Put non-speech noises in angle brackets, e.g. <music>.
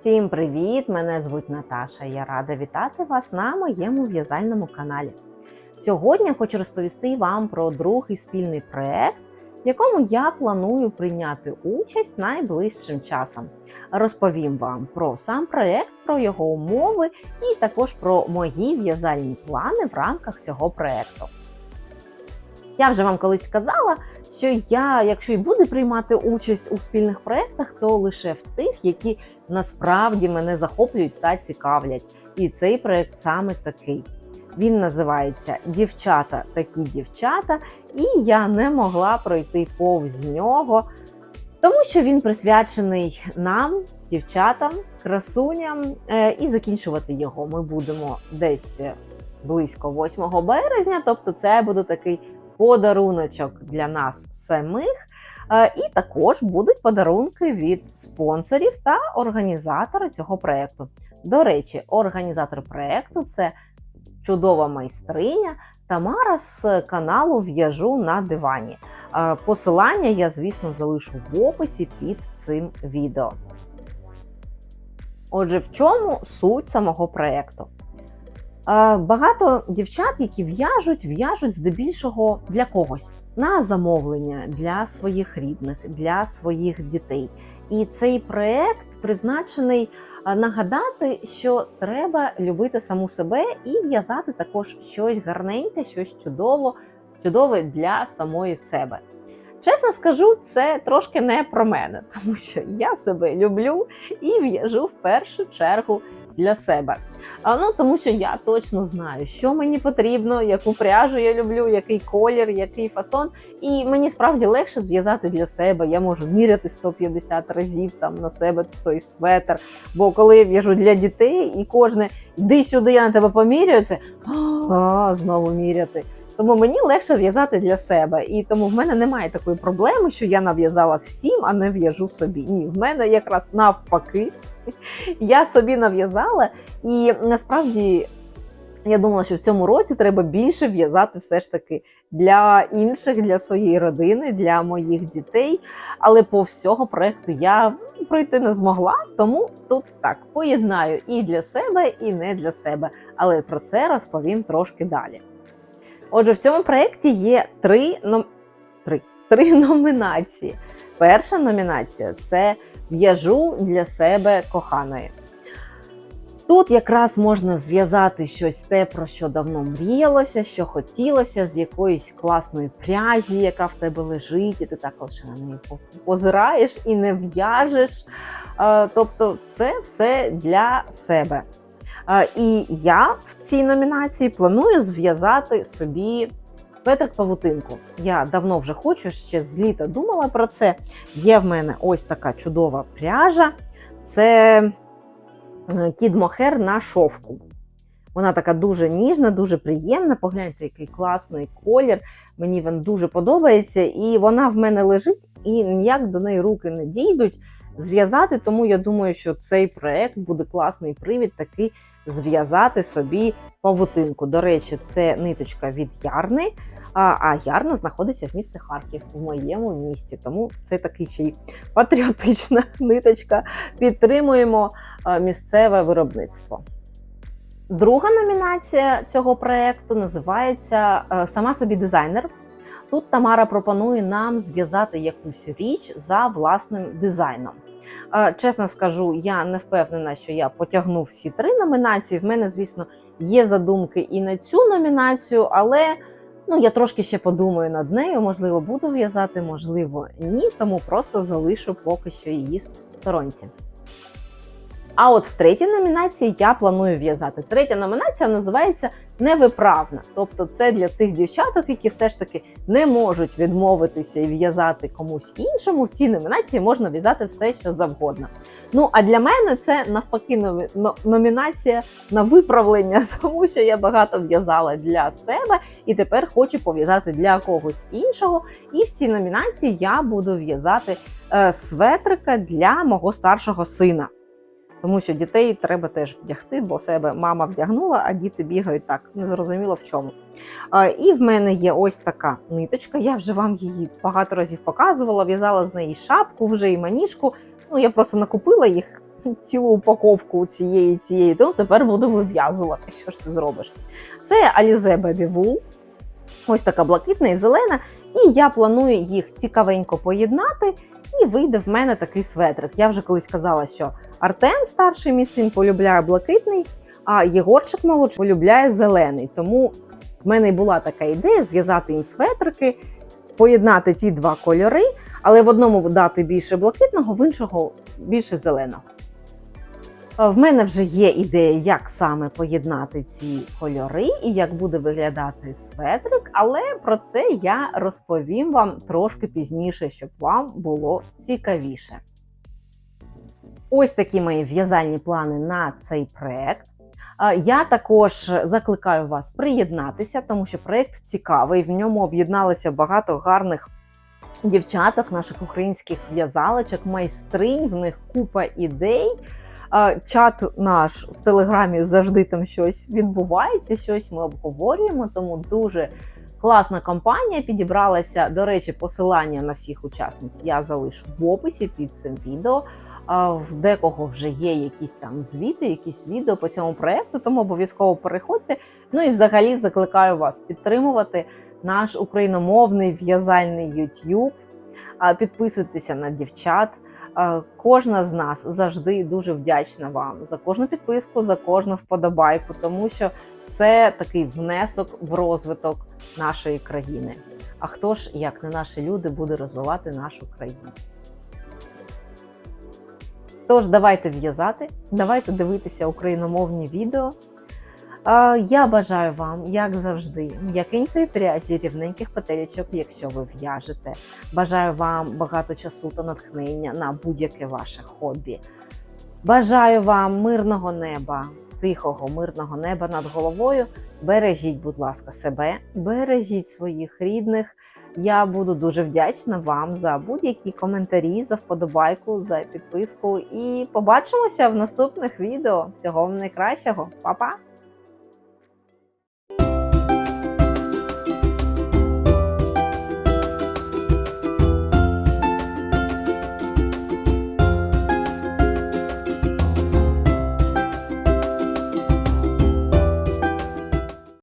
Всім привіт! Мене звуть Наташа. Я рада вітати вас на моєму в'язальному каналі. Сьогодні я хочу розповісти вам про другий спільний проект, в якому я планую прийняти участь найближчим часом. Розповім вам про сам проект, про його умови і також про мої в'язальні плани в рамках цього проекту. Я вже вам колись казала, що я, якщо і буду приймати участь у спільних проєктах, то лише в тих, які насправді мене захоплюють та цікавлять. І цей проєкт саме такий. Він називається Дівчата такі дівчата, і я не могла пройти повз нього, тому що він присвячений нам, дівчатам, красуням, Е, і закінчувати його ми будемо десь близько 8 березня. Тобто, це буде такий подаруночок для нас самих. Е, І також будуть подарунки від спонсорів та організатора цього проєкту. До речі, організатор проєкту це чудова майстриня Тамара з каналу В'яжу на дивані. Е, Посилання я, звісно, залишу в описі під цим відео. Отже, в чому суть самого проєкту? Е, Багато дівчат, які в'яжуть, в'яжуть здебільшого для когось на замовлення для своїх рідних, для своїх дітей. І цей проект призначений е, нагадати, що треба любити саму себе і в'язати також щось гарненьке, щось чудово, чудове для самої себе. Чесно скажу, це трошки не про мене, <laughs> тому що я себе люблю і в'яжу в першу чергу для себе. А, ну, тому що я точно знаю, що мені потрібно, яку пряжу я люблю, який колір, який фасон. І мені справді легше зв'язати для себе. Я можу міряти 150 разів там на себе той светр. Бо коли я в'яжу для дітей, і кожне йди сюди, я на тебе поміряю, це а, знову міряти. Тому мені легше в'язати для себе. І тому в мене немає такої проблеми, що я нав'язала всім, а не в'яжу собі. Ні, в мене якраз навпаки. Я собі нав'язала, і насправді я думала, що в цьому році треба більше в'язати все ж таки для інших, для своєї родини, для моїх дітей. Але по всього проекту я пройти не змогла, тому тут так поєднаю і для себе, і не для себе. Але про це розповім трошки далі. Отже, в цьому проєкті є три, ном... три, три <laughs> номінації. Перша номінація це в'яжу для себе коханої. Тут якраз можна зв'язати щось те, про що давно мріялося, що хотілося, з якоїсь класної пряжі, яка в тебе лежить, і ти так лише на неї позираєш і не в'яжеш. Тобто, це все для себе. І я в цій номінації планую зв'язати собі светрик павутинку. Я давно вже хочу, ще з літа думала про це. Є в мене ось така чудова пряжа. Це кід мохер на шовку. Вона така дуже ніжна, дуже приємна. Погляньте, який класний колір. Мені він дуже подобається. І вона в мене лежить, і ніяк до неї руки не дійдуть зв'язати. Тому я думаю, що цей проект буде класний привід такий зв'язати собі павутинку. До речі, це ниточка від Ярни. А, Ярна знаходиться в місті Харків, в моєму місті. Тому це такий ще й патріотична <laughs> ниточка. Підтримуємо місцеве виробництво. Друга номінація цього проекту називається е, Сама собі дизайнер. Тут Тамара пропонує нам зв'язати якусь річ за власним дизайном. Е, Чесно скажу, я не впевнена, що я потягну всі три номінації. В мене, звісно, є задумки і на цю номінацію, але ну, я трошки ще подумаю над нею. Можливо, буду в'язати, можливо, ні. Тому просто залишу поки що її сторонці. А от в третій номінації я планую в'язати. Третя номінація називається Невиправна. Тобто це для тих дівчаток, які все ж таки не можуть відмовитися і в'язати комусь іншому. В цій номінації можна в'язати все, що завгодно. Ну а для мене це навпаки номі- номінація на виправлення, <laughs> тому що я багато в'язала для себе і тепер хочу пов'язати для когось іншого. І в цій номінації я буду в'язати е, светрика для мого старшого сина. Тому що дітей треба теж вдягти, бо себе мама вдягнула, а діти бігають так, незрозуміло в чому. І в мене є ось така ниточка. Я вже вам її багато разів показувала, в'язала з неї шапку, вже і маніжку. Ну, я просто накупила їх <laughs> цілу упаковку цієї цієї, то тепер буду вив'язувати. Що ж ти зробиш? Це Alize Baby Wool. Ось така блакитна і зелена. І я планую їх цікавенько поєднати, і вийде в мене такий светрик. Я вже колись казала, що Артем, старший мій син, полюбляє блакитний, а Єгорчик молодший полюбляє зелений. Тому в мене і була така ідея зв'язати їм светрики, поєднати ті два кольори, але в одному дати більше блакитного, в іншого більше зеленого. Е, В мене вже є ідея, як саме поєднати ці кольори і як буде виглядати светрик, але про це я розповім вам трошки пізніше, щоб вам було цікавіше. Ось такі мої в'язальні плани на цей проект. Е, Я також закликаю вас приєднатися, тому що проект цікавий. В ньому об'єдналося багато гарних дівчаток, наших українських в'язалочок, майстринь. В них купа ідей. Чат наш в телеграмі завжди там щось відбувається, щось ми обговорюємо, тому дуже класна компанія підібралася. До речі, посилання на всіх учасниць я залишу в описі під цим відео. В декого вже є якісь там звіти, якісь відео по цьому проекту, тому обов'язково переходьте. Ну і взагалі закликаю вас підтримувати наш україномовний в'язальний YouTube. Підписуйтеся на дівчат. Е, Кожна з нас завжди дуже вдячна вам за кожну підписку, за кожну вподобайку, тому що це такий внесок в розвиток нашої країни. А хто ж, як не наші люди, буде розвивати нашу країну? Тож давайте в'язати, давайте дивитися україномовні відео. Я бажаю вам, як завжди, м'якенької пряжі, рівненьких петелечок, якщо ви в'яжете. Бажаю вам багато часу та натхнення на будь-яке ваше хобі. Бажаю вам мирного неба, тихого, мирного неба над головою. Бережіть, будь ласка, себе, бережіть своїх рідних. Я буду дуже вдячна вам за будь-які коментарі, за вподобайку, за підписку. І побачимося в наступних відео. Всього вам найкращого, Па-па!